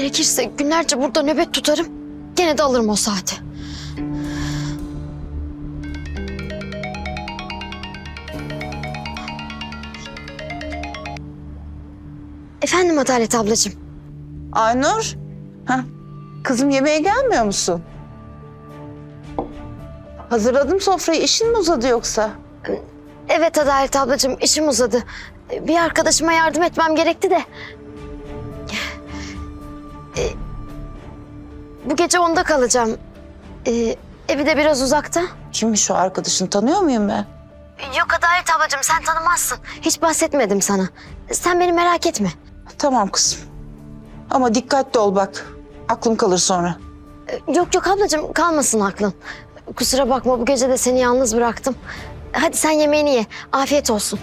Gerekirse günlerce burada nöbet tutarım. Gene de alırım o saati. Efendim Adalet ablacığım. Aynur. Heh. Kızım yemeğe gelmiyor musun? Hazırladım sofrayı. İşin mi uzadı yoksa? Evet Adalet ablacığım işim uzadı. Bir arkadaşıma yardım etmem gerekti de. Ee, Bu gece onda kalacağım. Ee, Evi de biraz uzakta. Kimmiş o arkadaşın? Tanıyor muyum ben? Yok Adalet ablacığım sen tanımazsın. Hiç bahsetmedim sana. Sen beni merak etme. Tamam kızım. Ama dikkatli ol bak. Aklım kalır sonra. Ee, Yok yok ablacığım kalmasın aklın. Kusura bakma bu gece de seni yalnız bıraktım. Hadi sen yemeğini ye. Afiyet olsun.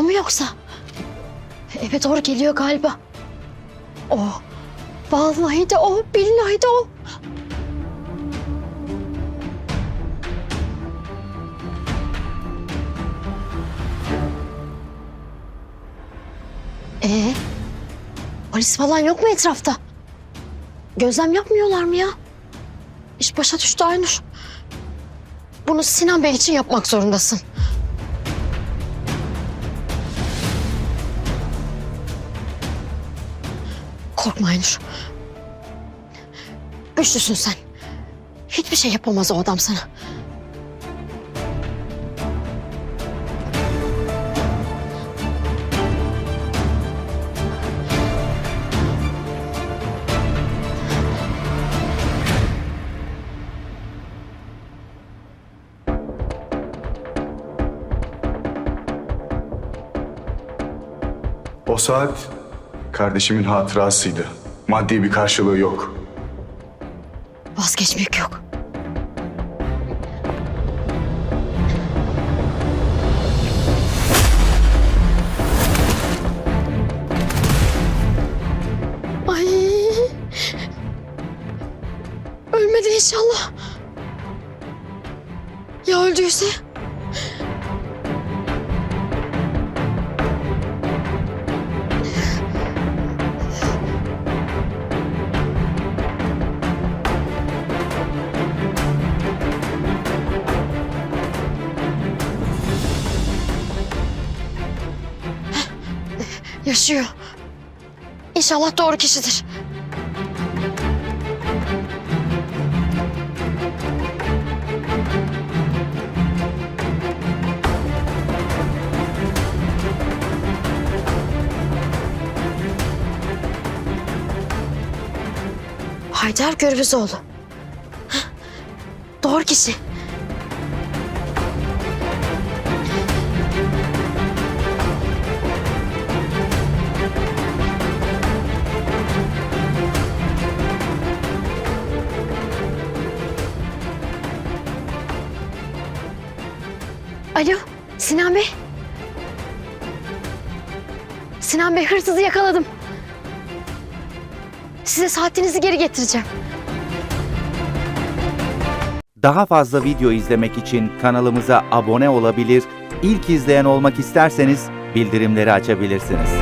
Mu yoksa? Eve doğru geliyor galiba. O. Vallahi de o, billahi de o. Ee, polis falan yok mu etrafta? Gözlem yapmıyorlar mı ya? İş başa düştü Aynur. Bunu Sinan Bey için yapmak zorundasın. Korkma Aynur. Güçlüsün sen. Hiçbir şey yapamaz o adam sana. O saat kardeşimin hatırasıydı. Maddi bir karşılığı yok. Vazgeçmek yok. Ay. Ölmedi inşallah. Ya öldüyse? Yaşıyor. İnşallah doğru kişidir. Haydar Gürbüzoğlu. Doğru kişi. Alo, Sinan Bey. Sinan Bey, hırsızı yakaladım. Size saatinizi geri getireceğim. Daha fazla video izlemek için kanalımıza abone olabilir, ilk izleyen olmak isterseniz bildirimleri açabilirsiniz.